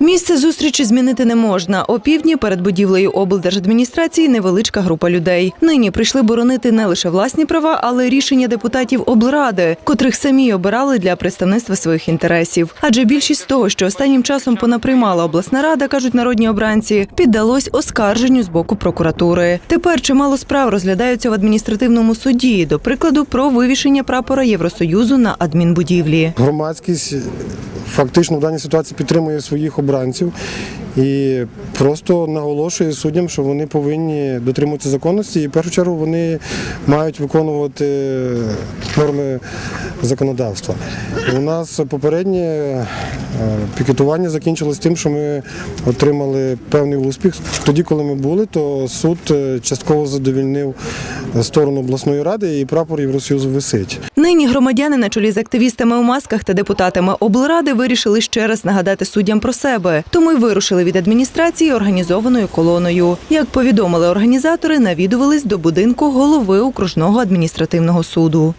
Місце зустрічі змінити не можна. О півдні перед будівлею облдержадміністрації невеличка група людей. Нині прийшли боронити не лише власні права, але й рішення депутатів облради, котрих самі обирали для представництва своїх інтересів. Адже більшість того, що останнім часом понаприймала обласна рада, кажуть народні обранці, піддалось оскарженню з боку прокуратури. Тепер чимало справ розглядаються в адміністративному суді, до прикладу, про вивішення прапора Євросоюзу на адмінбудівлі. Громадськість фактично в даній ситуації підтримує своїх обранців і просто наголошує суддям, що вони повинні дотримуватися законності, і в першу чергу вони мають виконувати норми законодавства. У нас попереднє е, пікетування закінчилось тим, що ми отримали певний успіх. Тоді, коли ми були, то суд е, частково задовільнив сторону обласної ради і прапор Євросоюзу висить. Нині громадяни на чолі з активістами у масках та депутатами облради вирішили ще раз нагадати суддям про себе, тому й вирушили від адміністрації організованою колоною. Як повідомили організатори, навідувались до будинку голови окружного адміністративного суду.